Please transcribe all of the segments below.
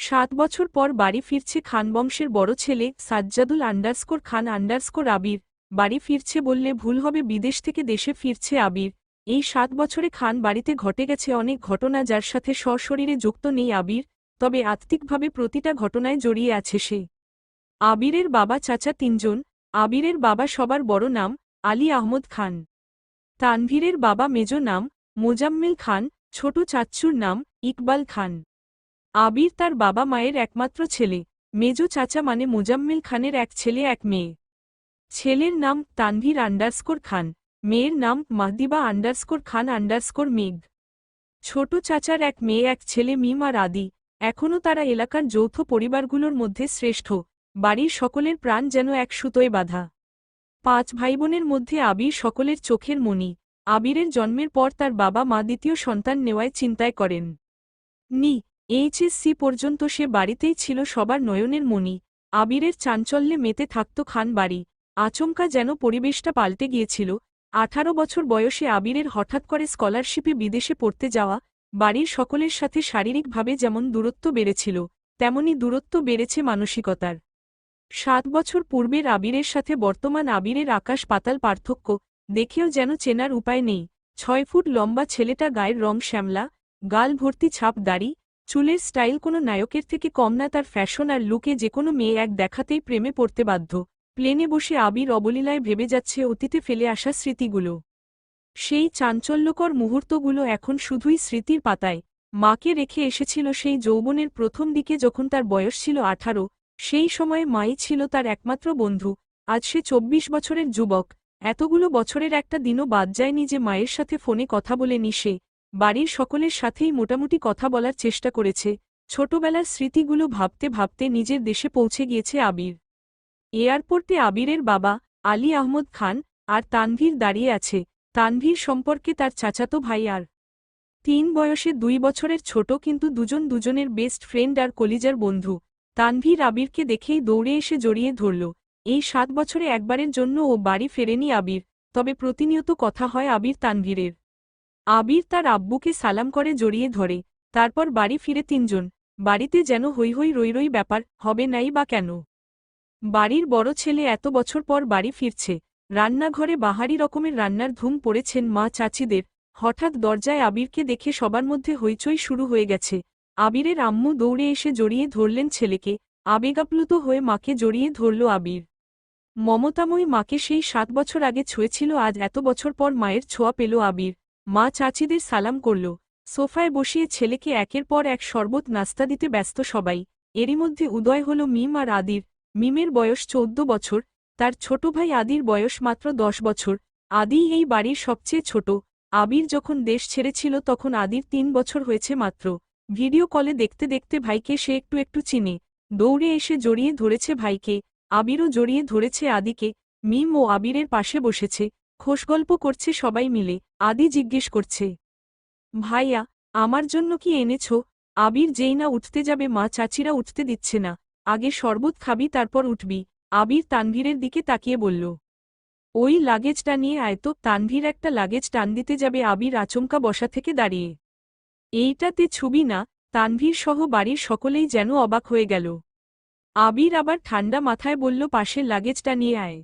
সাত বছর পর বাড়ি ফিরছে খান বংশের বড় ছেলে সাজ্জাদুল আন্ডারস্কোর খান আন্ডারস্কোর আবির। বাড়ি ফিরছে বললে ভুল হবে, বিদেশ থেকে দেশে ফিরছে আবির। এই সাত বছরে খান বাড়িতে ঘটে গেছে অনেক ঘটনা যার সাথে সশরীরে যুক্ত নেই আবির, তবে আত্মিকভাবে প্রতিটা ঘটনায় জড়িয়ে আছে সে। আবিরের বাবা চাচা তিনজন, আবিরের বাবা সবার বড় নাম আলী আহমদ খান। তানভীরের বাবা মেজ নাম মোজাম্মেল খান, ছোট চাচ্চুর নাম ইকবাল খান। আবির তার বাবা মায়ের একমাত্র ছেলে, মেজ চাচা মানে মোজাম্মেল খানের এক ছেলে, এক মেয়ে। ছেলের নাম তানভীর আন্ডারস্কোর খান, মেয়ের নাম মাহদিবা আন্ডারস্কোর খান আন্ডারস্কোর মেঘ। ছোট চাচার এক মেয়ে, এক ছেলে মিম আর আদি, এখনও তারা এলাকার যৌথ পরিবারগুলোর মধ্যে শ্রেষ্ঠ, বাড়ির সকলের প্রাণ যেন এক সুতোয় বাঁধা। পাঁচ ভাইবোনের মধ্যে আবির সকলের চোখের মণি, আবিরের জন্মের পর তার বাবা মা দ্বিতীয় সন্তান নেওয়ায় চিন্তায় করেন। নি এইচএসসি পর্যন্ত সে বাড়িতেই ছিল সবার নয়নের মণি। আবিরের চাঞ্চল্যে মেতে থাকত খান বাড়ি। আচমকা যেন পরিবেশটা পাল্টে গিয়েছিল। আঠারো বছর বয়সে আবিরের হঠাৎ করে স্কলারশিপে বিদেশে পড়তে যাওয়া, বাড়ির সকলের সাথে শারীরিকভাবে যেমন দূরত্ব বেড়েছিল, তেমনি দূরত্ব বেড়েছে মানসিকতার। সাত বছর পূর্বের আবিরের সাথে বর্তমান আবিরের আকাশ পাতাল পার্থক্য, দেখেও যেন চেনার উপায় নেই। ছয় ফুট লম্বা ছেলেটা গায়ের রং শ্যামলা, গাল ভর্তি ছাপ দাড়ি চুলের স্টাইল কোনো নায়কের থেকে কম না, তার ফ্যাশন আর লুকে যে কোনো মেয়ে এক দেখাতেই প্রেমে পড়তে বাধ্য। প্লেনে বসে আবির অবলীলায় ভেবে যাচ্ছে অতীতে ফেলে আসা স্মৃতিগুলো। সেই চাঞ্চল্যকর মুহূর্তগুলো এখন শুধুই স্মৃতির পাতায়। মাকে রেখে এসেছিল সেই যৌবনের প্রথম দিকে যখন তার বয়স ছিল আঠারো, সেই সময়ে মাই ছিল তার একমাত্র বন্ধু। আজ সে চব্বিশ বছরের যুবক। এতগুলো বছরের একটা দিনও বাদ যায়নি যে মায়ের সাথে ফোনে কথা বলেনি সে। বাড়ির সকলের সাথেই মোটামুটি কথা বলার চেষ্টা করেছে, ছোটবেলার স্মৃতিগুলো ভাবতে ভাবতে নিজের দেশে পৌঁছে গিয়েছে আবির। এয়ারপোর্টে আবিরের বাবা, আলী আহমদ খান, আর তানভীর দাঁড়িয়ে আছে, তানভীর সম্পর্কে তার চাচাতো ভাই আর। তিন বয়সে দুই বছরের ছোট কিন্তু দুজন দুজনের বেস্ট ফ্রেন্ড আর কলিজার বন্ধু, তানভীর আবিরকে দেখেই দৌড়ে এসে জড়িয়ে ধরল। এই সাত বছরে একবারের জন্য ও বাড়ি ফেরেনি আবির, তবে প্রতিনিয়ত কথা হয় আবির তানভীরের আবির তার আব্বুকে সালাম করে জড়িয়ে ধরে, তারপর বাড়ি ফিরে তিনজন। বাড়িতে যেন হৈ হৈ রই রই ব্যাপার, হবে নাই বা কেন? বাড়ির বড় ছেলে এত বছর পর বাড়ি ফিরছে, রান্নাঘরে বাহারি রকমের রান্নার ধুম পড়েছেন মা চাচিদের। হঠাৎ দরজায় আবিরকে দেখে সবার মধ্যে হইচই শুরু হয়ে গেছে। আবিরের আম্মু দৌড়ে এসে জড়িয়ে ধরলেন ছেলেকে, আবেগাপ্লুত হয়ে মাকে জড়িয়ে ধরল আবির। মমতাময়ী মাকে সেই সাত বছর আগে ছুঁয়েছিল, আজ এত বছর পর মায়ের ছোঁয়া পেল আবির। মা চাচিদের সালাম করল। সোফায় বসিয়ে ছেলেকে একের পর এক শরবত নাস্তা দিতে ব্যস্ত সবাই। এরই মধ্যে উদয় হল মিম আর আদির। মিমের বয়স চৌদ্দ বছর, তার ছোট ভাই আদির বয়স মাত্র দশ বছর। আদি এই বাড়ির সবচেয়ে ছোট। আবির যখন দেশ ছেড়েছিল তখন আদির তিন বছর হয়েছে মাত্র। ভিডিও কলে দেখতে দেখতে ভাইকে সে একটু একটু চিনে। দৌড়ে এসে জড়িয়ে ধরেছে ভাইকে। আবিরও জড়িয়ে ধরেছে আদিকে। মিম ও আবিরের পাশে বসেছে। খোশগল্প করছে সবাই মিলে, আদি জিজ্ঞেস করছে, ভাইয়া, আমার জন্য কি এনেছ? আবির যেই না উঠতে যাবে, মা চাচিরা উঠতে দিচ্ছে না। আগে শরবত খাবি, তারপর উঠবি। আবির তানভীরের দিকে তাকিয়ে বলল, ওই লাগেজটা নিয়ে আয়তো তানভীর একটা লাগেজ টান দিতে যাবে, আবির আচমকা বসা থেকে দাঁড়িয়ে। এইটাতে ছবি না? তানভীর সহ বাড়ির সকলেই যেন অবাক হয়ে গেল। আবির আবার ঠান্ডা মাথায় বলল, পাশের লাগেজটা নিয়ে আয়।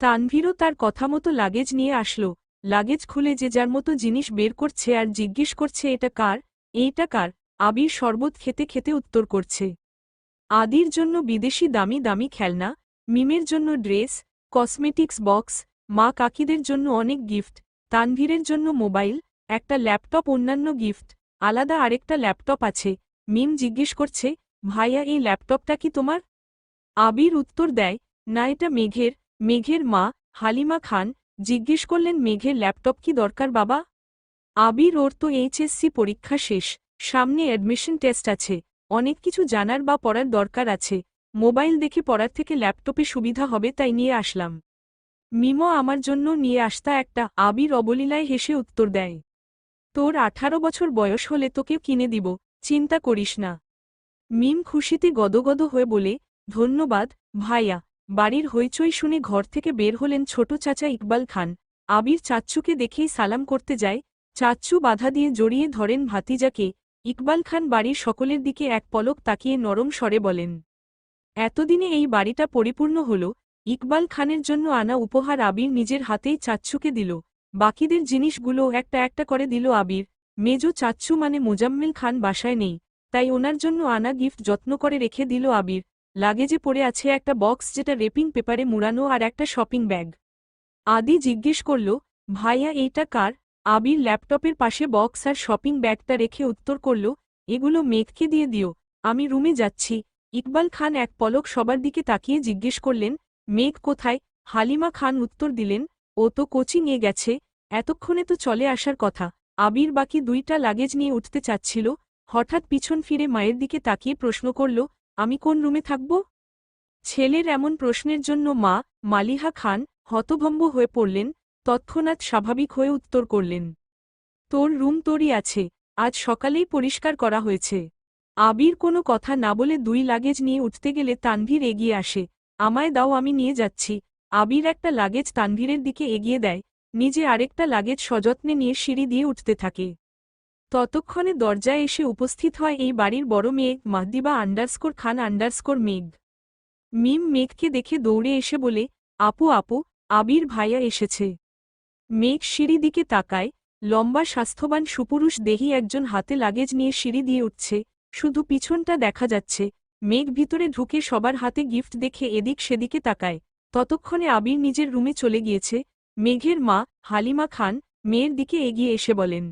তানভীরও তার কথা মতো লাগেজ নিয়ে আসলো। লাগেজ খুলে যে যার মতো জিনিস বের করছে আর জিজ্ঞেস করছে, এটা কার? এইটা কার? আবির শরবত খেতে খেতে উত্তর করছে, আদির জন্য বিদেশি দামি দামি খেলনা, মিমের জন্য ড্রেস, কসমেটিক্স বক্স, মা কাকিদের জন্য অনেক গিফট, তানভীরের জন্য মোবাইল, একটা ল্যাপটপ, অন্যান্য গিফট, আলাদা আরেকটা ল্যাপটপ আছে। মিম জিজ্ঞেস করছে, ভাইয়া, এই ল্যাপটপটা কি তোমার? আবির উত্তর দেয়, না, এটা মেঘের। মেঘের মা, হালিমা খান, জিজ্ঞেস করলেন, মেঘের ল্যাপটপ কি দরকার বাবা? আবির ওর তো এইচএসসি পরীক্ষা শেষ, সামনে অ্যাডমিশন টেস্ট আছে, অনেক কিছু জানার বা পড়ার দরকার আছে, মোবাইল দেখে পড়ার থেকে ল্যাপটপে সুবিধা হবে তাই নিয়ে আসলাম। মিমো আমার জন্য নিয়ে আসতা একটা, আবির অবলীলায় হেসে উত্তর দেয়। তোর আঠারো বছর বয়স হলে তোকে কিনে দিব, চিন্তা করিস না। মিম খুশিতে গদগদ হয়ে বলে, ধন্যবাদ, ভাইয়া। বাড়ির হইচই শুনে ঘর থেকে বের হলেন ছোট চাচা ইকবাল খান। আবির চাচ্চুকে দেখেই সালাম করতে যায়। চাচ্চু বাধা দিয়ে জড়িয়ে ধরেন ভাতিজাকে। ইকবাল খান বাড়ির সকলের দিকে এক পলক তাকিয়ে নরম স্বরে বলেন, এতদিনে এই বাড়িটা পরিপূর্ণ হল। ইকবাল খানের জন্য আনা উপহার আবির নিজের হাতেই চাচ্ছুকে দিল। বাকিদের জিনিসগুলো একটা একটা করে দিল আবির। মেজো চাচ্ছু মানে মোজাম্মেল খান বাসায় নেই, তাই ওনার জন্য আনা গিফট যত্ন করে রেখে দিল আবির। লাগেজে পড়ে আছে একটা বক্স যেটা রেপিং পেপারে মুড়ানো আর একটা শপিং ব্যাগ। আদি জিজ্ঞেস করল, ভাইয়া, এইটা কার? আবির ল্যাপটপের পাশে বক্স আর শপিং ব্যাগটা রেখে উত্তর করল, এগুলো মেঘকে দিয়ে দিও, আমি রুমে যাচ্ছি। ইকবাল খান এক পলক সবার দিকে তাকিয়ে জিজ্ঞেস করলেন, মেঘ কোথায়? হালিমা খান উত্তর দিলেন, ও তো কোচিং এ গেছে, এতক্ষণে তো চলে আসার কথা। আবির বাকি দুইটা লাগেজ নিয়ে উঠতে চাচ্ছিল, হঠাৎ পিছন ফিরে মায়ের দিকে তাকিয়ে প্রশ্ন করল আমি কোন রুমে থাকব? ছেলের এমন প্রশ্নের জন্য মা, মালিহা খান, হতভম্ব হয়ে পড়লেন, তৎক্ষণাৎ স্বাভাবিক হয়ে উত্তর করলেন, তোর রুম তোরই আছে, আজ সকালেই পরিষ্কার করা হয়েছে। আবির কোনো কথা না বলে দুই লাগেজ নিয়ে উঠতে গেলে তানভীর এগিয়ে আসে, আমায় দাও, আমি নিয়ে যাচ্ছি। আবির একটা লাগেজ তানভীরের দিকে এগিয়ে দেয়, নিজে আরেকটা লাগেজ সযত্নে নিয়ে সিঁড়ি দিয়ে উঠতে থাকে। ততক্ষণে দরজায় এসে উপস্থিত হয় এই বাড়ির বড় মেয়ে, মাহদিবা আন্ডারস্কোর খান আন্ডারস্কোর মেঘ। মিম মেঘকে দেখে দৌড়ে এসে বলে, আপু আপু, আবির ভাইয়া এসেছে। মেঘ সিঁড়ি দিকে তাকায়, লম্বা স্বাস্থ্যবান সুপুরুষ দেহি একজন হাতে লাগেজ নিয়ে সিঁড়ি দিয়ে উঠছে, শুধু পিছনটা দেখা যাচ্ছে। মেঘ ভিতরে ঢুকে সবার হাতে গিফট দেখে এদিক সেদিকে তাকায়। ততক্ষণে আবির নিজের রুমে চলে গিয়েছে। মেঘের মা, হালিমা খান, মেয়ের দিকে এগিয়ে এসে বলেন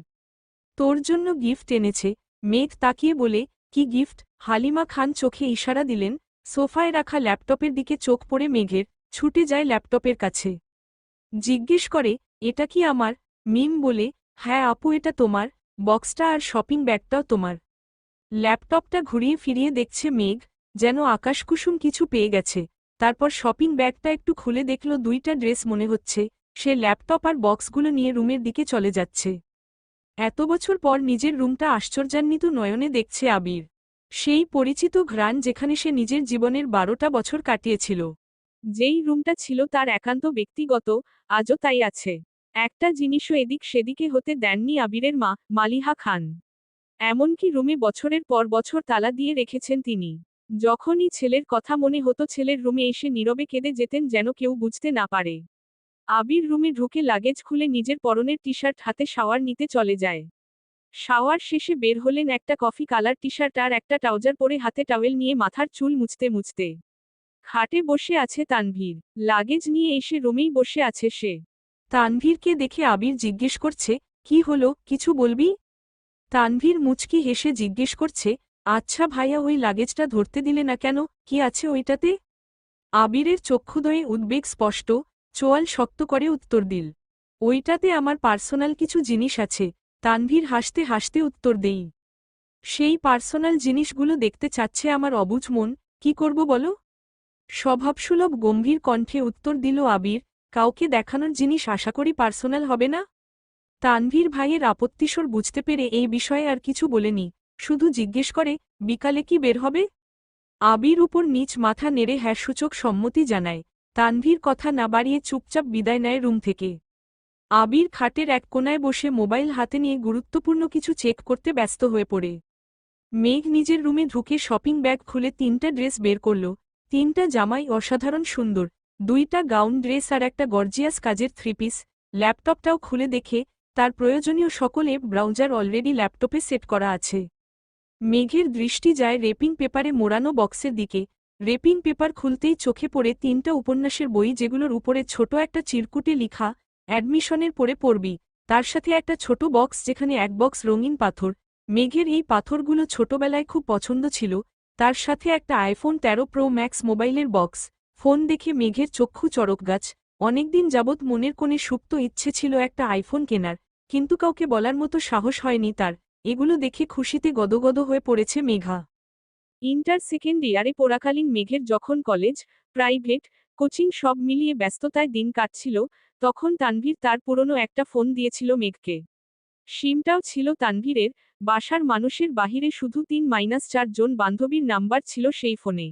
তোর জন্য গিফট এনেছে। মেঘ তাকিয়ে বলে, কি গিফট? হালিমা খান চোখে ইশারা দিলেন, সোফায় রাখা ল্যাপটপের দিকে চোখ পড়ে মেঘের, ছুটে যায় ল্যাপটপের কাছে। জিজ্ঞেস করে, এটা কি আমার? মিম বলে হ্যাঁ আপু, এটা তোমার। বক্সটা আর শপিং ব্যাগটাও তোমার। ল্যাপটপটা ঘুরিয়ে ফিরিয়ে দেখছে মেঘ, যেন আকাশকুসুম কিছু পেয়ে গেছে। তারপর শপিং ব্যাগটা একটু খুলে দেখল দুইটা ড্রেস মনে হচ্ছে। সে ল্যাপটপ আর বক্সগুলো নিয়ে রুমের দিকে চলে যাচ্ছে। এত বছর পর নিজের রুমটা আশ্চর্যান্বিত নয়নে দেখছে আবির। সেই পরিচিত ঘ্রাণ যেখানে সে নিজের জীবনের বারোটা বছর কাটিয়েছিল। যেই রুমটা ছিল তার একান্ত ব্যক্তিগত, আজও তাই আছে। একটা জিনিসও এদিক সেদিকে হতে দেননি আবিরের মা, মালিহা খান। এমনকি রুমে বছরের পর বছর তালা দিয়ে রেখেছেন তিনি। যখনই ছেলের কথা মনে হতো ছেলের রুমে এসে নীরবে কেঁদে যেতেন যেন কেউ বুঝতে না পারে। আবির রুমে ঢুকে লাগেজ খুলে নিজের পরনের টি শার্ট হাতে শাওয়ার নিতে চলে যায়। শাওয়ার শেষে বের হলেন একটা কফি কালার টি শার্ট আর একটা ট্রাউজার পরে হাতে টাওয়েল নিয়ে মাথার চুল মুছতে মুছতে। খাটে বসে আছে তানভীর। লাগেজ নিয়ে এসে রুমেই বসে আছে সে। তানভীরকে দেখে আবির জিজ্ঞেস করছে, কি হলো? কিছু বলবি? তানভীর মুচকি হেসে জিজ্ঞেস করছে আচ্ছা ভাইয়া, ওই লাগেজটা ধরতে দিলে না কেন? কি আছে ওইটাতে? আবিরের চক্ষুদয়ে উদ্বেগ স্পষ্ট চোয়াল শক্ত করে উত্তর দিল, ওইটাতে আমার পার্সোনাল কিছু জিনিস আছে, তানভীর হাসতে হাসতে উত্তর দেই। সেই পার্সোনাল জিনিসগুলো দেখতে চাচ্ছে আমার অবুঝ মন, কি করব বলো? স্বভাবসুলভ গম্ভীর কণ্ঠে উত্তর দিল, আবির, কাউকে দেখানোর জিনিস আশা করি পার্সোনাল হবে না? তানভীর ভাইয়ের আপত্তিস্বর বুঝতে পেরে এই বিষয়ে আর কিছু বলেনি, শুধু জিজ্ঞেস করে, বিকালে কি বের হবে? আবির উপর নিচ মাথা নেড়ে হ্যাঁ সূচক সম্মতি জানায় তানভীর কথা না বাড়িয়ে চুপচাপ বিদায় নেয় রুম থেকে। আবির খাটের এক কোনায় বসে মোবাইল হাতে নিয়ে গুরুত্বপূর্ণ কিছু চেক করতে ব্যস্ত হয়ে পড়ে। মেঘ নিজের রুমে ঢুকে শপিং ব্যাগ খুলে তিনটা ড্রেস বের করল, তিনটা জামাই অসাধারণ সুন্দর, দুইটা গাউন ড্রেস আর একটা গর্জিয়াস কাজের থ্রি পিস ল্যাপটপটাও খুলে দেখে তার প্রয়োজনীয় সকল ব্রাউজার অলরেডি ল্যাপটপে সেট করা আছে। মেঘের দৃষ্টি যায় রেপিং পেপারে মোড়ানো বক্সের দিকে রেপিং পেপার খুলতেই চোখে পড়ে তিনটা উপন্যাসের বই যেগুলোর উপরে ছোট একটা চিরকুটে লিখা, অ্যাডমিশনের পরে পড়বি। তার সাথে একটা ছোট বক্স যেখানে এক বক্স রঙিন পাথর। মেঘের এই পাথরগুলো ছোটবেলায় খুব পছন্দ ছিল। তার সাথে একটা আইফোন ১৩ প্রো ম্যাক্স মোবাইলের বক্স। ফোন দেখে মেঘের চক্ষু চড়ক গাছ। অনেকদিন যাবৎ মনের কোণে সুপ্ত ইচ্ছে ছিল একটা আইফোন কেনার। কিন্তু কাউকে বলার মতো সাহস হয়নি তার। এগুলো দেখে খুশিতে গদগদ হয়ে পড়েছে মেঘা। ইন্টার সেকেন্ড ইয়ারে পড়াকালীন মেঘের যখন কলেজ, প্রাইভেট, কোচিং সব মিলিয়ে ব্যস্ততায় দিন কাটছিল, তখন তানভীর তার পুরনো একটা ফোন দিয়েছিল মেঘকে। সিমটাও ছিল তানভীরের, বাসার মানুষের বাহিরে শুধু তিন মাইনাস চার জন বান্ধবীর নাম্বার ছিল সেই ফোনে।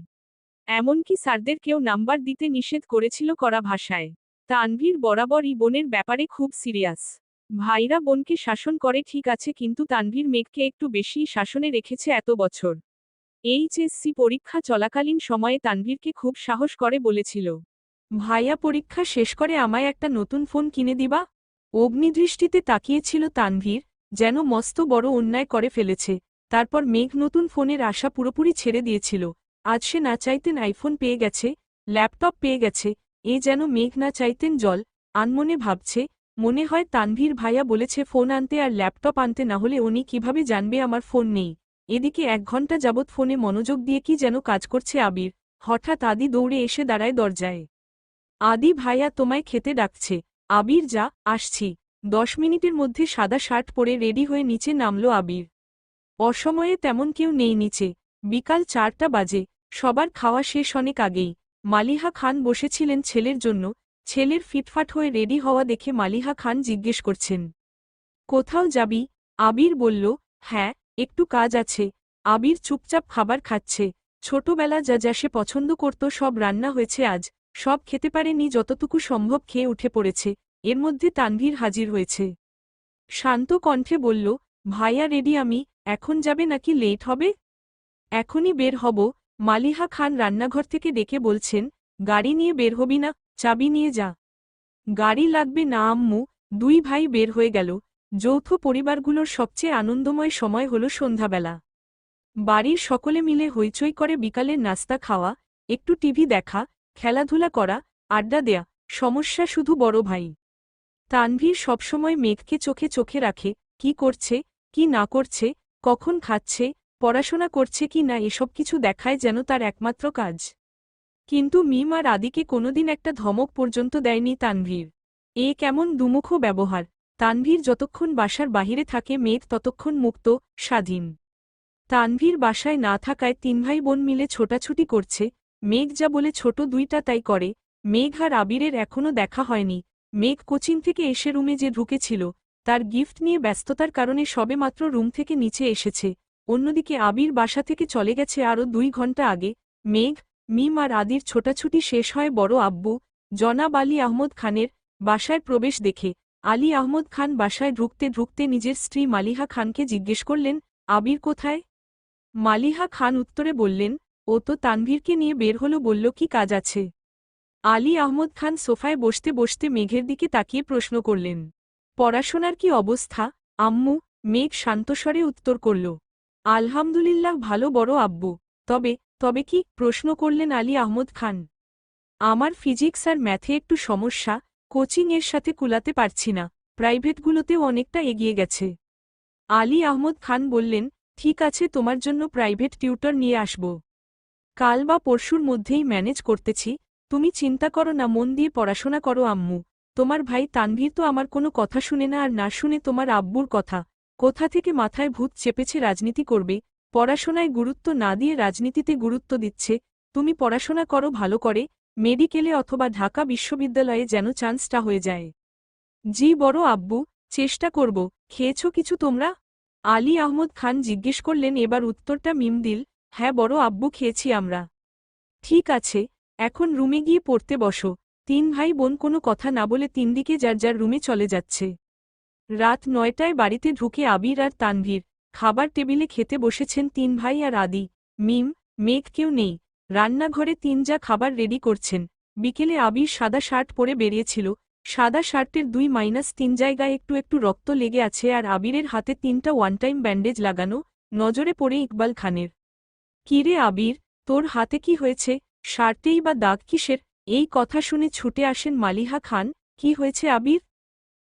এমনকি স্যারদের কেউ নাম্বার দিতে নিষেধ করেছিল করা ভাষায়। তানভীর বরাবরই বোনের ব্যাপারে খুব সিরিয়াস। ভাইরা বোনকে শাসন করে ঠিক আছে কিন্তু তানভীর মেঘকে একটু বেশি শাসনে রেখেছে এত বছর। এইচএসসি পরীক্ষা চলাকালীন সময়ে তানভীরকে খুব সাহস করে বলেছিল, ভাইয়া পরীক্ষা শেষ করে আমায় একটা নতুন ফোন কিনে দিবা? অগ্নিদৃষ্টিতে তাকিয়েছিল তানভীর, যেন মস্ত বড় অন্যায় করে ফেলেছে, তারপর মেঘ নতুন ফোনের আশা পুরোপুরি ছেড়ে দিয়েছিল, আজ সে না চাইতেন আইফোন পেয়ে গেছে, ল্যাপটপ পেয়ে গেছে, এ যেন মেঘ না চাইতেন জল। আনমনে ভাবছে, মনে হয় তানভীর ভাইয়া বলেছে ফোন আনতে আর ল্যাপটপ আনতে না হলে উনি কীভাবে জানবে আমার ফোন নেই? এদিকে এক ঘণ্টা যাবৎ ফোনে মনোযোগ দিয়ে কি যেন কাজ করছে আবির। হঠাৎ আদি দৌড়ে এসে দাঁড়ায় দরজায়। আদি ভাইয়া তোমায় খেতে ডাকছে। আবির যা, আসছি। দশ মিনিটের মধ্যে সাদা শার্ট পরে রেডি হয়ে নিচে নামল আবির। অসময়ে তেমন কেউ নেই নিচে। বিকাল চারটা বাজে। সবার খাওয়া শেষ অনেক আগেই। মালিহা খান বসেছিলেন ছেলের জন্য। ছেলের ফিটফাট হয়ে রেডি হওয়া দেখে মালিহা খান জিজ্ঞেস করছেন, কোথাও যাবি? আবির বলল হ্যাঁ। একটু কাজ আছে। আবির চুপচাপ খাবার খাচ্ছে। ছোটবেলা যা যা সে পছন্দ করত সব রান্না হয়েছে আজ। সব খেতে পারেনি যতটুকু সম্ভব খেয়ে উঠে পড়েছে। এর মধ্যে তানভীর হাজির হয়েছে। শান্ত কণ্ঠে বলল, ভাইয়া রেডি আমি, এখন যাবে নাকি লেট হবে? এখনই বের হব। মালিহা খান রান্নাঘর থেকে ডেকে বলছেন, গাড়ি নিয়ে বের হবি না, চাবি নিয়ে যা। গাড়ি লাগবে না আম্মু, দুই ভাই বের হয়ে গেল। যৌথ পরিবারগুলোর সবচেয়ে আনন্দময় সময় হল সন্ধ্যাবেলা। বাড়ির সকলে মিলে হইচই করে বিকালের নাস্তা খাওয়া, একটু টিভি দেখা, খেলাধুলা করা, আড্ডা দেয়া, সমস্যা শুধু বড় ভাই। তানভীর সবসময় মেঘকে চোখে চোখে রাখে, কি করছে, কি না করছে, কখন খাচ্ছে, পড়াশোনা করছে কি না, এসব কিছু দেখায় যেন তার একমাত্র কাজ। কিন্তু মিম আর আদিকে কোনোদিন একটা ধমক পর্যন্ত দেয়নি তানভীর। এ কেমন দুমুখ ব্যবহার। তানভীর যতক্ষণ বাসার বাহিরে থাকে মেঘ ততক্ষণ মুক্ত, স্বাধীন। তানভীর বাসায় না থাকায় তিন ভাই বোন মিলে ছোটাছুটি করছে, মেঘ যা বলে ছোট দুইটা তাই করে, মেঘ আর আবিরের এখনও দেখা হয়নি, মেঘ কোচিং থেকে এসে রুমে যে ঢুকেছিল, তার গিফট নিয়ে ব্যস্ততার কারণে সবেমাত্র রুম থেকে নিচে এসেছে, অন্যদিকে আবির বাসা থেকে চলে গেছে আরও দুই ঘণ্টা আগে, মেঘ, মিম আর আদির ছোটাছুটি শেষ হয় বড় আব্বু, জনাব আলী আহমদ খানের বাসায় প্রবেশ দেখে আলী আহমদ খান বাসায় ঢুকতে ঢুকতে নিজের স্ত্রী মালিহা খানকে জিজ্ঞেস করলেন, আবির কোথায়? মালিহা খান উত্তরে বললেন, ও তো তানভীরকে নিয়ে বের হলো বলল, কি কাজ আছে? আলী আহমদ খান সোফায় বসতে বসতে মেঘের দিকে তাকিয়ে প্রশ্ন করলেন, পড়াশোনার কি অবস্থা? আম্মু, মেঘ শান্তস্বরে উত্তর করল, আলহামদুলিল্লাহ ভালো বড় আব্বু, তবে তবে কি? প্রশ্ন করলেন আলী আহমদ খান, আমার ফিজিক্স আর ম্যাথে একটু সমস্যা কোচিং এর সাথে কুলাতে পারছি না, প্রাইভেটগুলোতেও অনেকটা এগিয়ে গেছে। আলী আহমদ খান বললেন, ঠিক আছে, তোমার জন্য প্রাইভেট টিউটর নিয়ে আসব। কাল বা পরশুর মধ্যেই ম্যানেজ করতেছি, তুমি চিন্তা করো না, মন দিয়ে পড়াশোনা করো আম্মু। তোমার ভাই তানভীর তো আমার কোনো কথা শুনে না আর না শুনে তোমার আব্বুর কথা। কোথা থেকে মাথায় ভূত চেপেছে রাজনীতি করবে? পড়াশোনায় গুরুত্ব না দিয়ে রাজনীতিতে গুরুত্ব দিচ্ছে। তুমি পড়াশোনা করো, ভালো করে। মেডিকেলে অথবা ঢাকা বিশ্ববিদ্যালয়ে যেন চান্সটা হয়ে যায়। জি বড় আব্বু, চেষ্টা করব, খেয়েছ কিছু তোমরা? আলী আহমদ খান জিজ্ঞেস করলেন, এবার উত্তরটা মিমদিল হ্যাঁ বড় আব্বু, খেয়েছি আমরা। ঠিক আছে, এখন রুমে গিয়ে পড়তে বসো। তিন ভাই বোন কোনো কথা না বলে তিন দিকে যার যার রুমে চলে যাচ্ছে। রাত নয়টায় বাড়িতে ঢুকে আবির আর তানভীর, খাবার টেবিলে খেতে বসেছেন তিন ভাই আর আদি। মিম, মেঘ কেউ নেই। রান্নাঘরে তিন যা খাবার রেডি করছেন। বিকেলে আবির সাদা শার্ট পরে বেরিয়েছিল। সাদা শার্টের দুই মাইনাস তিন জায়গায় একটু একটু রক্ত লেগে আছে আর আবিরের হাতে তিনটা ওয়ান টাইম ব্যান্ডেজ লাগানো, নজরে পড়ে ইকবাল খানের। কিরে আবির, তোর হাতে কি হয়েছে? শার্টেই বা দাগ কিসের? এই কথা শুনে ছুটে আসেন মালিহা খান, কি হয়েছে আবির?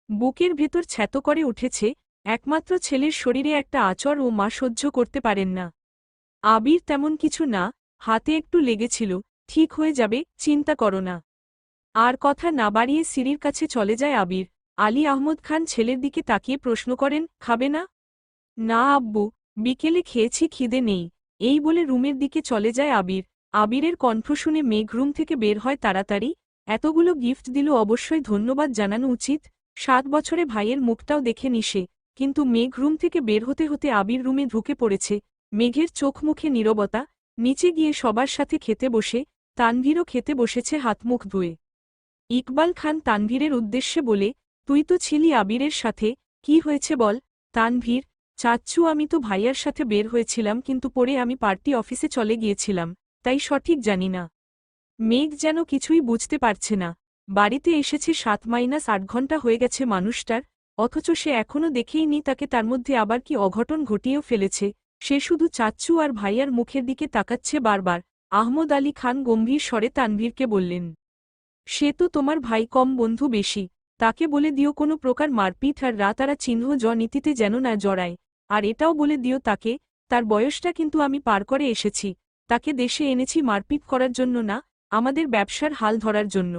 বুকের ভেতর ছ্যাত করে উঠেছে, একমাত্র ছেলের শরীরে একটা আচর ও মা সহ্য করতে পারেন না। আবির তেমন কিছু না হাতে একটু লেগেছিল, ঠিক হয়ে যাবে, চিন্তা করো না। আর কথা না বাড়িয়ে সিঁড়ির কাছে চলে যায় আবির। আলী আহমদ খান ছেলের দিকে তাকিয়ে প্রশ্ন করেন, খাবে না? না আব্বু, বিকেলে খেয়েছি, খিদে নেই। এই বলে রুমের দিকে চলে যায় আবির। আবিরের কণ্ঠ শুনে মেঘ রুম থেকে বের হয় তাড়াতাড়ি। এতগুলো গিফট দিল অবশ্যই ধন্যবাদ জানানো উচিত। সাত বছরে ভাইয়ের মুখটাও দেখে নিশে। কিন্তু মেঘ রুম থেকে বের হতে হতে আবির রুমে ঢুকে পড়েছে। মেঘের চোখ মুখে নীরবতা নিচে গিয়ে সবার সাথে খেতে বসে, তানভীরও খেতে বসেছে হাতমুখ ধুয়ে। ইকবাল খান তানভীরের উদ্দেশ্যে বলে, তুই তো ছিলি আবিরের সাথে, কি হয়েছে বল? তানভীর, চাচ্চু আমি তো ভাইয়ার সাথে বের হয়েছিলাম কিন্তু পরে আমি পার্টি অফিসে চলে গিয়েছিলাম, তাই সঠিক জানি না। মেঘ যেন কিছুই বুঝতে পারছে না। বাড়িতে এসেছে সাত মাইনাস আট ঘণ্টা হয়ে গেছে মানুষটার, অথচ সে এখনও দেখেইনি তাকে তার মধ্যে আবার কি অঘটন ঘটিয়েও ফেলেছে সে শুধু চাচ্চু আর ভাইয়ার মুখের দিকে তাকাচ্ছে বারবার। আহমদ আলী খান গম্ভীর স্বরে তানভীরকে বললেন, সে তো তোমার ভাই কম বন্ধু বেশি। তাকে বলে দিও কোনো প্রকার মারপিট আর রাতারা চিহ্ন জ নীতিতে যেন না জড়ায়। আর এটাও বলে দিও তাকে, তার বয়সটা কিন্তু আমি পার করে এসেছি। তাকে দেশে এনেছি মারপিট করার জন্য না, আমাদের ব্যবসার হাল ধরার জন্য।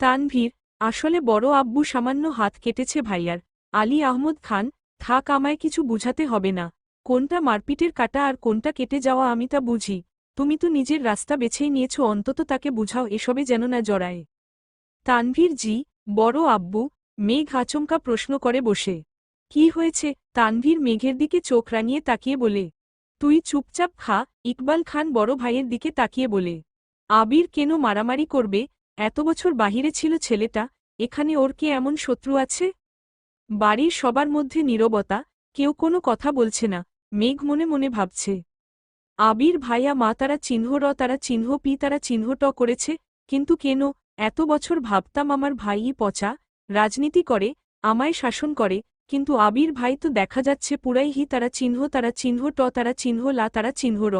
তানভীর, আসলে বড় আব্বু সামান্য হাত কেটেছে ভাইয়ার। আলী আহমদ খান, থাক আমায় কিছু বুঝাতে হবে না। কোনটা মারপিটের কাটা আর কোনটা কেটে যাওয়া আমি তা বুঝি। তুমি তো নিজের রাস্তা বেছেই নিয়েছ, অন্তত তাকে বুঝাও, এসবে যেন না জড়ায়। তানভীর জি, বড় আব্বু, মেঘ আচমকা প্রশ্ন করে বসে। কি হয়েছে? তানভীর মেঘের দিকে চোখ রাঙিয়ে তাকিয়ে বলে, তুই চুপচাপ খা। ইকবাল খান বড় ভাইয়ের দিকে তাকিয়ে বলে, আবির কেন মারামারি করবে? এত বছর বাহিরে ছিল ছেলেটা, এখানে ওর কে এমন শত্রু আছে? বাড়ির সবার মধ্যে নীরবতা, কেউ কোনো কথা বলছে না। মেঘ মনে মনে ভাবছে। আবির ভাইয়া মা তারা চিহ্ন র, তারা চিহ্ন পি, তারা চিহ্ন ট করেছে, কিন্তু কেন? এত বছর ভাবতাম আমার ভাইই পচা, রাজনীতি করে, আমায় শাসন করে, কিন্তু আবির ভাই তো দেখা যাচ্ছে পুরাই হি তারা চিহ্ন তারা চিহ্ন ট, তারা চিহ্ন লা, তারা চিহ্ন র।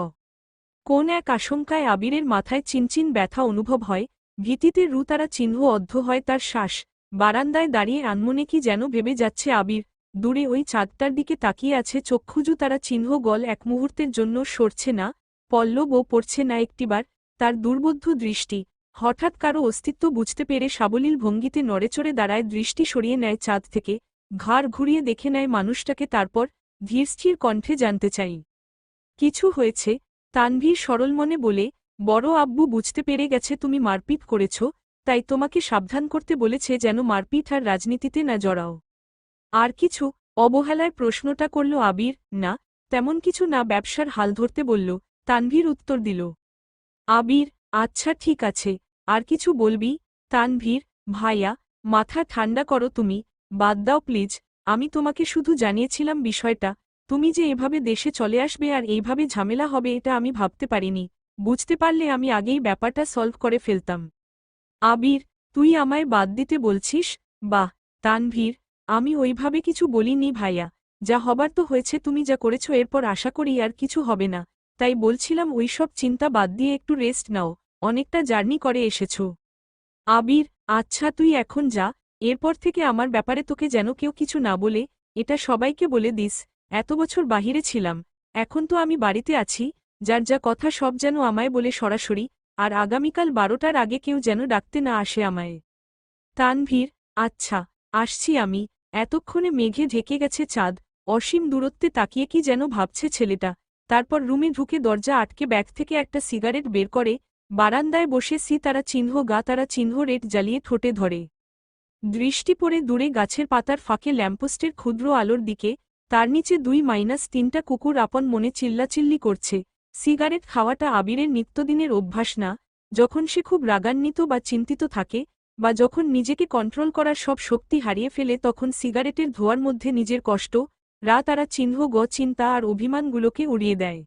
কোন এক আশঙ্কায় আবিরের মাথায় চিনচিন ব্যথা অনুভব হয়, ভীতিতে রু তারা চিহ্ন অদ্ধ হয় তার শ্বাস, বারান্দায় দাঁড়িয়ে আনমনে কি যেন ভেবে যাচ্ছে আবির। দূরে ওই চাঁদটার দিকে তাকিয়ে আছে চক্ষুজু তারা চিহ্ন গল এক মুহূর্তের জন্য সরছে না পল্লবও পড়ছে না একটিবার, তার দুর্বোধ্য দৃষ্টি, হঠাৎ কারও অস্তিত্ব বুঝতে পেরে সাবলীল ভঙ্গিতে নড়েচড়ে দাঁড়ায় দৃষ্টি সরিয়ে নেয় চাঁদ থেকে, ঘাড় ঘুরিয়ে দেখে নেয় মানুষটাকে তারপর, ধীরস্থির কণ্ঠে জানতে চাই। কিছু হয়েছে, তানভীর সরল মনে বলে, বড় আব্বু বুঝতে পেরে গেছে তুমি মারপিট করেছ, তাই তোমাকে সাবধান করতে বলেছে যেন মারপিট আর রাজনীতিতে না জড়াও। আর কিছু অবহেলায় প্রশ্নটা করল আবির, না, তেমন কিছু না ব্যবসার হাল ধরতে বলল, তানভীর উত্তর দিল, আবির আচ্ছা ঠিক আছে, আর কিছু বলবি? তানভীর, ভাইয়া, মাথা ঠান্ডা করো তুমি, বাদ দাও প্লিজ আমি তোমাকে শুধু জানিয়েছিলাম বিষয়টা, তুমি যে এভাবে দেশে চলে আসবে আর এইভাবে ঝামেলা হবে এটা আমি ভাবতে পারিনি, বুঝতে পারলে আমি আগেই ব্যাপারটা সলভ করে ফেলতাম। আবির, তুই আমায় বাদ দিতে বলছিস? বাহ, তানভীর আমি ওইভাবে কিছু বলিনি ভাইয়া, যা হবার তো হয়েছে তুমি যা করেছ এরপর আশা করি আর কিছু হবে না, তাই বলছিলাম ওইসব চিন্তা বাদ দিয়ে একটু রেস্ট নাও, অনেকটা জার্নি করে এসেছ। আবির আচ্ছা তুই এখন যা, এরপর থেকে আমার ব্যাপারে তোকে যেন কেউ কিছু না বলে, এটা সবাইকে বলে দিস, এত বছর বাহিরে ছিলাম, এখন তো আমি বাড়িতে আছি, যার যা কথা সব যেন আমায় বলে সরাসরি, আর আগামীকাল বারোটার আগে কেউ যেন ডাকতে না আসে আমায়। তানভীর আচ্ছা আসছি আমি, এতক্ষণে মেঘে ঢেকে গেছে চাঁদ, অসীম দূরত্বে তাকিয়ে কি যেন ভাবছে ছেলেটা, তারপর রুমে ঢুকে দরজা আটকে ব্যাগ থেকে একটা সিগারেট বের করে, বারান্দায় বসে সি তারা চিহ্ন গা তারা চিহ্ন রেট জ্বালিয়ে ঠোঁটে ধরে। দৃষ্টি পড়ে দূরে গাছের পাতার ফাঁকে ল্যাম্পোস্টের ক্ষুদ্র আলোর দিকে, তার নিচে দুই মাইনাস তিনটা কুকুর আপন মনে চিল্লাচিল্লি করছে, সিগারেট খাওয়াটা আবিরের নিত্যদিনের অভ্যাস না, যখন সে খুব রাগান্বিত বা চিন্তিত থাকে বা যখন নিজেকে কন্ট্রোল করার সব শক্তি হারিয়ে ফেলে তখন সিগারেটের ধোয়ার মধ্যে নিজের কষ্ট, রা তারা চিহ্ন, গ চিন্তা আর অভিমানগুলোকে উড়িয়ে দেয়।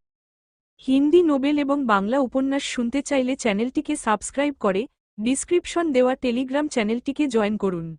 হিন্দি, নোবেল এবং বাংলা উপন্যাস শুনতে চাইলে চ্যানেলটিকে সাবস্ক্রাইব করে ডিসক্রিপশন দেওয়া টেলিগ্রাম চ্যানেলটিকে জয়েন করুন।